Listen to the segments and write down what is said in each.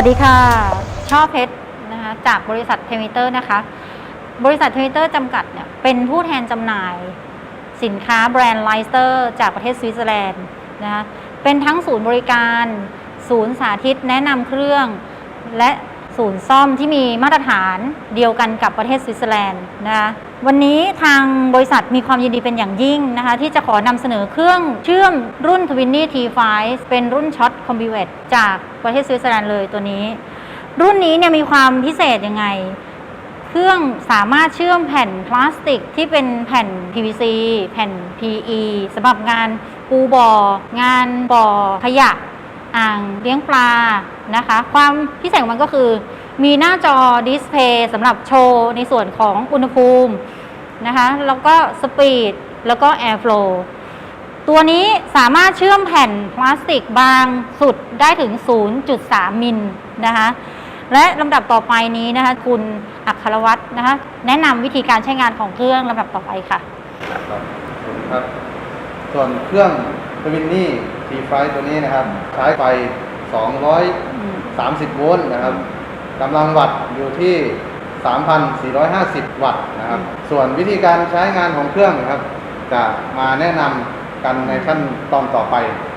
วัสดีค่ะ ช่อเพชรนะคะจากบริษัทเทมิเตอร์นะคะ บริษัทเทมิเตอร์จำกัดเนี่ยเป็นผู้แทนจำหน่าย สินค้าแบรนด์ไลสเตอร์จากประเทศสวิตเซอร์แลนด์นะคะเป็นทั้งศูนย์บริการ ศูนย์สาธิตแนะนำเครื่อง และ ศูนย์ซ่อมที่มีมาตรฐานเดียวกันกับประเทศสวิตเซอร์แลนด์นะคะวันนี้ทางบริษัทมีความยินดีเป็นอย่างยิ่งนะคะ ที่จะขอนำเสนอเครื่องเชื่อมรุ่น t w i n n y T5 เป็นรุ่นช็อตคอมบิเวตจากประเทศสวิตเซอร์แลนด์เลยตัวนี้ รุ่นนี้เนี่ยมีความพิเศษยังไง เครื่องสามารถเชื่อมแผ่นพลาสติกที่เป็นแผ่น PVC แผ่น PE สำหรับงานปูบอ่องานบ่อขยะ อ่างเลี้ยงปลานะคะ ความพิเศษของมันก็คือ มีหน้าจอดิสเพย์สำหรับโชว์ในส่วนของอุณหภูมินะคะ แล้วก็สปีดแล้วก็แอร์ฟลูตัวนี้สามารถเชื่อมแผ่นพลาสติกบางสุดได้ถึง 0.3 มิลนะคะ และลำดับต่อไปนี้นะคะ คุณอัครวัตรนะคะ แนะนำวิธีการใช้งานของเครื่องลำดับต่อไปค่ะ ครับขอบคุณครับ ส่วนเครื่องทวินนี่ ทีไฟตัวนี้นะครับ ใช้ไฟ 230 โวลต์นะครับกำลังวัตต์อยู่ที่ 3,450 วัตต์นะครับ ส่วนวิธีการใช้งานของเครื่องนะครับ จะมาแนะนำกันในขั้นตอนต่อไป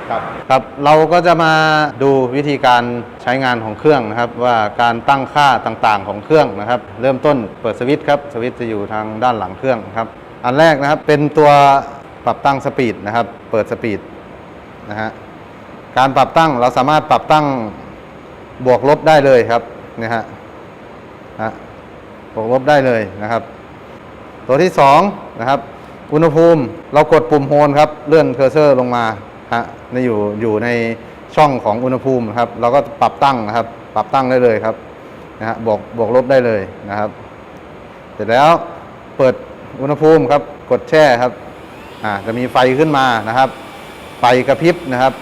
ครับครับเราก็จะมาดูวิธีการใช้งานของเครื่องนะครับ ว่าการตั้งค่าต่างๆของเครื่องนะครับ เริ่มต้นเปิดสวิตช์ครับสวิตช์จะอยู่ทางด้านหลังเครื่องครับ อันแรกนะครับเป็นตัวปรับตั้งสปีดนะครับ เปิดสปีด นะฮะการปรับตั้งเราสามารถปรับตั้งบวกลบได้เลยครับนะฮะฮะบวกลบได้เลยนะครับ ตัวที่สองนะครับอุณหภูมิเรากดปุ่มโฮนครับเลื่อนเคอร์เซอร์ลงมาฮะในอยู่อยู่ในช่องของอุณหภูมิครับ เราก็ปรับตั้งนะครับ ปรับตั้งได้เลยครับนะฮะบวกบวกลบได้เลยนะครับ เสร็จแล้วเปิดอุณหภูมิครับ กดแช่ครับอ่าจะมีไฟขึ้นมานะครับ ไฟกระพริบนะครับ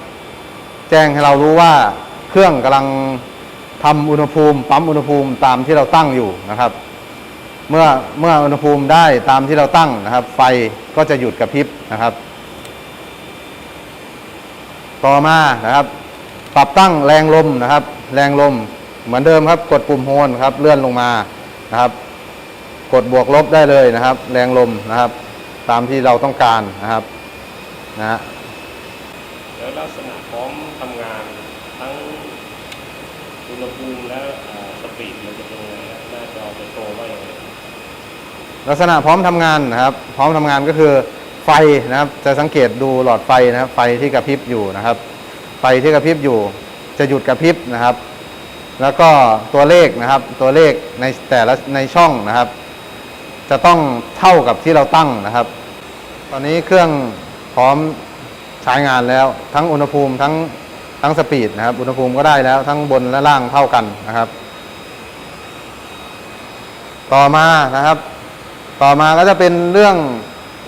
แจ้งให้เรารู้ว่าเครื่องกำลังทำอุณหภูมิปั๊มอุณหภูมิตามที่เราตั้งอยู่นะครับ เมื่อเมื่ออุณหภูมิได้ตามที่เราตั้งนะครับ ไฟก็จะหยุดกระพริบนะครับ ต่อมานะครับ ปรับตั้งแรงลมนะครับ แรงลมเหมือนเดิมครับกดปุ่มโฮนครับเลื่อนลงมานะครับ กดบวกลบได้เลยนะครับ แรงลมนะครับ ตามที่เราต้องการนะครับนะฮะ ลักษณะพร้อมทำงานทั้งอุณหภูมิและสปีดมันจะเป็นยังไงหน้าจอจะโชว์ว่าอย่างไรลักษณะพร้อมทำงานนะครับ พร้อมทำงานก็คือไฟนะครับ จะสังเกตดูหลอดไฟนะครับ ไฟที่กระพริบอยู่นะครับ ไฟที่กระพริบอยู่ จะหยุดกระพริบนะครับ แล้วก็ตัวเลขนะครับ ตัวเลขในแต่ละในช่องนะครับ จะต้องเท่ากับที่เราตั้งนะครับ ตอนนี้เครื่องพร้อม ใช้งานแล้ว ทั้งอุณหภูมิทั้งทั้งสปีดนะครับ อุณหภูมิก็ได้แล้ว ทั้งบนและล่างเท่ากันนะครับ ต่อมานะครับ ต่อมาก็จะเป็นเรื่อง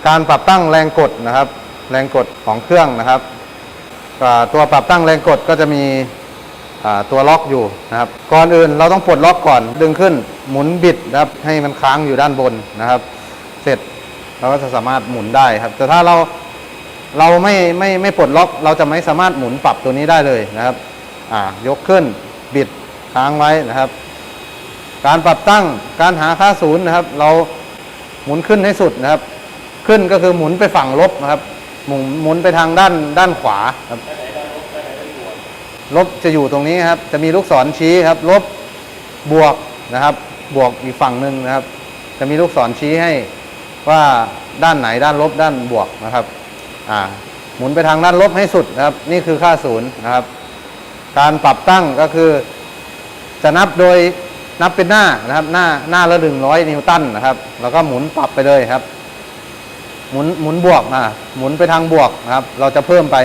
การปรับตั้งแรงกดนะครับ แรงกดของเครื่องนะครับตัวปรับตั้งแรงกดก็จะมีตัวล็อกอยู่นะครับ ก่อนอื่นเราต้องปลดล็อกก่อนดึงขึ้นหมุนบิดนะครับให้มันค้างอยู่ด้านบนนะครับ เสร็จเราก็จะสามารถหมุนได้ครับ แต่ถ้าเรา เราไม่ไม่ไม่ปลดล็อก เราจะไม่สามารถหมุนปรับตัวนี้ได้เลยนะครับอ่ายกขึ้นบิดค้างไว้นะครับ การปรับตั้งการหาค่าศูนย์นะครับ เราหมุนขึ้นให้สุดนะครับ ขึ้นก็คือหมุนไปฝั่งลบนะครับ หมุนหมุนไปทางด้านด้านขวาครับลบจะอยู่ตรงนี้ครับ จะมีลูกศรชี้ครับ ลบบวกนะครับ บวกอีกฝั่งหนึ่งนะครับ จะมีลูกศรชี้ให้ว่าด้านไหนด้านลบด้านบวกนะครับ อ่าหมุนไปทางด้านลบให้สุดนะครับ นี่คือค่าศูนย์นะครับ การปรับตั้งก็คือ จะนับโดยนับเป็นหน้านะครับ หน้าหน้าละหนึ่งร้อยนิวตันนะครับ แล้วก็หมุนปรับไปเลยครับ หมุนหมุนบวกอ่าหมุนไปทางบวกนะครับ เราจะเพิ่มไป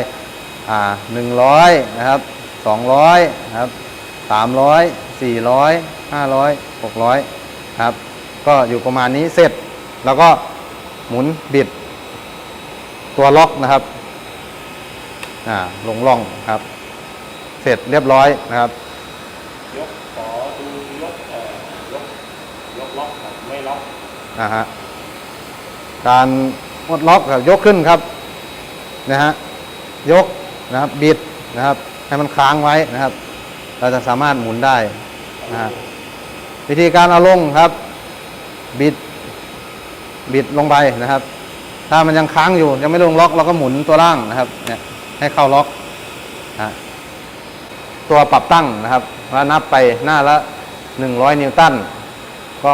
อ่าหนึ่งร้อยนะครับสองร้อยนะครับสามร้อยสี่ร้อยห้าร้อยหกร้อยครับ ก็อยู่ประมาณนี้เสร็จ แล้วก็หมุนบิด ตัวล็อกนะครับอ่าลงล่องครับ เสร็จเรียบร้อยนะครับยกขอดูยกเอ่อยกยกล็อกกับไม่ล็อกนะฮะการกดล็อกครับยกขึ้นครับนะฮะยกนะครับบิดนะครับ ให้มันค้างไว้นะครับ เราจะสามารถหมุนได้นะฮะวิธีการเอาลงครับ บิด บิดลงไปนะครับ ถ้ามันยังค้างอยู่ยังไม่ลงล็อกเราก็หมุนตัวล่างนะครับเนี่ยให้เข้าล็อกนะตัวปรับตั้งนะครับว่านับไปหน้าละ 100 นิวตันก็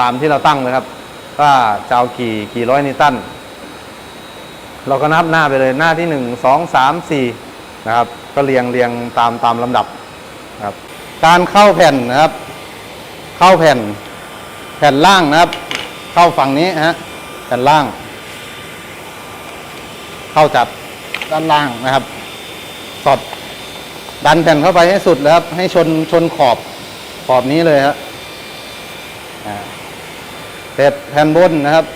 ตามที่เราตั้งเลยครับว่าจะเอากี่กี่ร้อยนิวตันเราก็นับหน้าไปเลยหน้าที่ 1 2 3 4นะครับ ก็เรียงเรียงตามตามลำดับนะครับการเข้าแผ่นนะครับ เข้าแผ่น แผ่นล่างนะครับ เข้าฝั่งนี้ฮะแผ่นล่าง เข้าจับด้านล่างนะครับ สอดดันแผ่นเข้าไปให้สุดเลยครับ ให้ชนชนขอบขอบนี้เลยครับอ่าเสร็จแผ่นบนนะครับ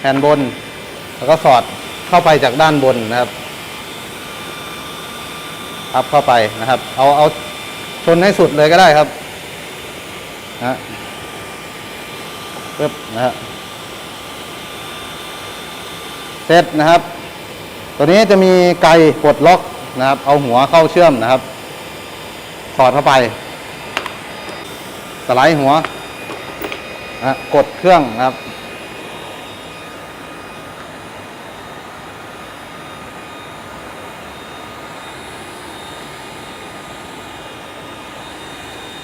แผ่นบน แล้วก็สอดเข้าไปจากด้านบนนะครับพับเข้าไปนะครับ เอาเอาชนให้สุดเลยก็ได้ครับนะปึ๊บนะฮะเสร็จนะครับ ตัวนี้จะมีไกปลดล็อกนะครับ เอาหัวเข้าเชื่อมนะครับ สอดเข้าไป สไลด์หัวนะกดเครื่องนะครับ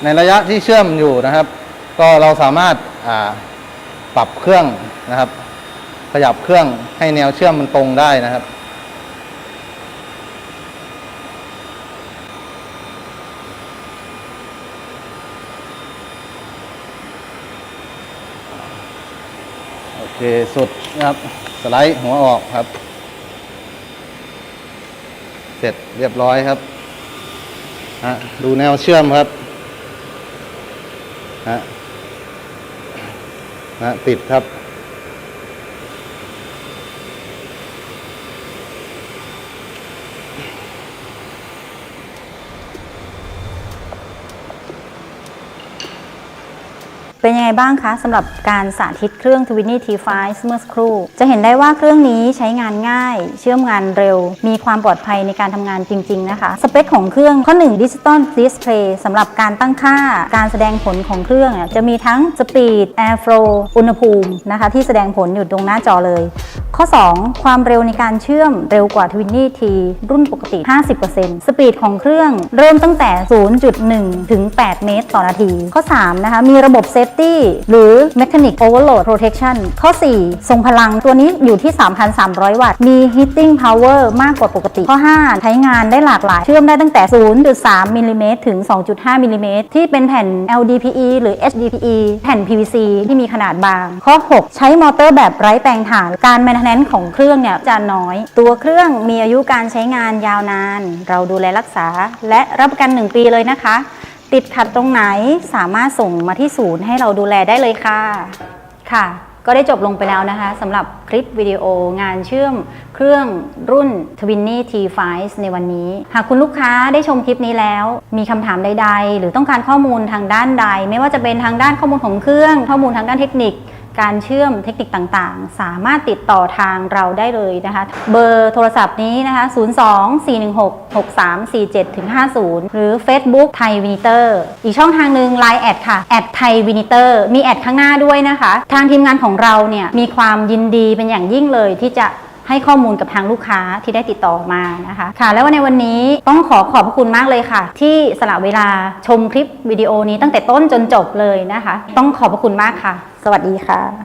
ในระยะที่เชื่อมอยู่นะครับ ก็เราสามารถปรับเครื่องนะครับ ขยับเครื่องให้แนวเชื่อมมันตรงได้นะครับ เคสุดนะครับ สไลด์หัวออกครับ เสร็จเรียบร้อยครับฮะดูแนวเชื่อมครับฮะฮะติดครับ เป็นยังไงบ้างคะสำหรับการสาธิตเครื่อง Twinny T5 เมื่อสักครู่ จะเห็นได้ว่าเครื่องนี้ใช้งานง่าย เชื่อมงานเร็ว มีความปลอดภัยในการทำงานจริง ๆ นะคะ สเปคของเครื่องข้อ1 Digital Display สำหรับการตั้งค่าการแสดงผลของเครื่อง จะมีทั้ง Speed Air Flow อุณหภูมินะคะที่แสดงผลอยู่ตรงหน้าจอเลย ข้อ 2 ความเร็วในการเชื่อมเร็วกว่า Twinny T รุ่นปกติ 50%สปีดของเครื่องเริ่มตั้งแต่ 0.1 ถึง 8 เมตร ต่อนาที ข้อ 3 นะคะมีระบบเซ็ Safety หรือ Mechanic Overload Protection ข้อ 4 ทรงพลังตัวนี้อยู่ที่ 3,300 วัตต์ มี Heating Power มากกว่าปกติ ข้อ 5 ใช้งานได้หลากหลาย เชื่อมได้ตั้งแต่ 0.3มิลลิเมตรถึง 2.5มิลลิเมตรที่เป็นแผ่น LDPE หรือ HDPE แผ่น PVC ที่มีขนาดบาง ข้อ 6 ใช้มอเตอร์แบบไร้แปลงถ่าน การ maintenance ของเครื่องเนี่ยจะน้อย ตัวเครื่องมีอายุการใช้งานยาวนาน เราดูแลรักษาและรับประกัน 1 ปีเลยนะคะ ติดขัดตรงไหนสามารถส่งมาที่ศูนย์ให้เราดูแลได้เลยค่ะ ค่ะ ก็ได้จบลงไปแล้วนะคะสำหรับคลิปวิดีโองานเชื่อมเครื่องรุ่น Twinny T5 ในวันนี้ หากคุณลูกค้าได้ชมคลิปนี้แล้ว มีคำถามใด ๆ หรือต้องการข้อมูลทางด้านใด ไม่ว่าจะเป็นทางด้านข้อมูลของเครื่อง ข้อมูลทางด้านเทคนิค การเชื่อมเทคนิคต่างๆ สามารถติดต่อทางเราได้เลยนะคะ เบอร์โทรศัพท์นี้นะคะ 02-416-6347-50 หรือ Facebook ไทยวินิเตอร์อีกช่องทางหนึ่ง Line แอดค่ะแอดไทยวินิเตอร์มีแอดข้างหน้าด้วยนะคะ ทางทีมงานของเราเนี่ยมีความยินดีเป็นอย่างยิ่งเลยที่จะ ให้ข้อมูลกับทางลูกค้าที่ได้ติดต่อมานะคะค่ะ แล้วในวันนี้ต้องขอขอบพระคุณมากเลยค่ะ ที่สละเวลาชมคลิปวิดีโอนี้ตั้งแต่ต้นจนจบเลยนะคะ ต้องขอบพระคุณมากค่ะ สวัสดีค่ะ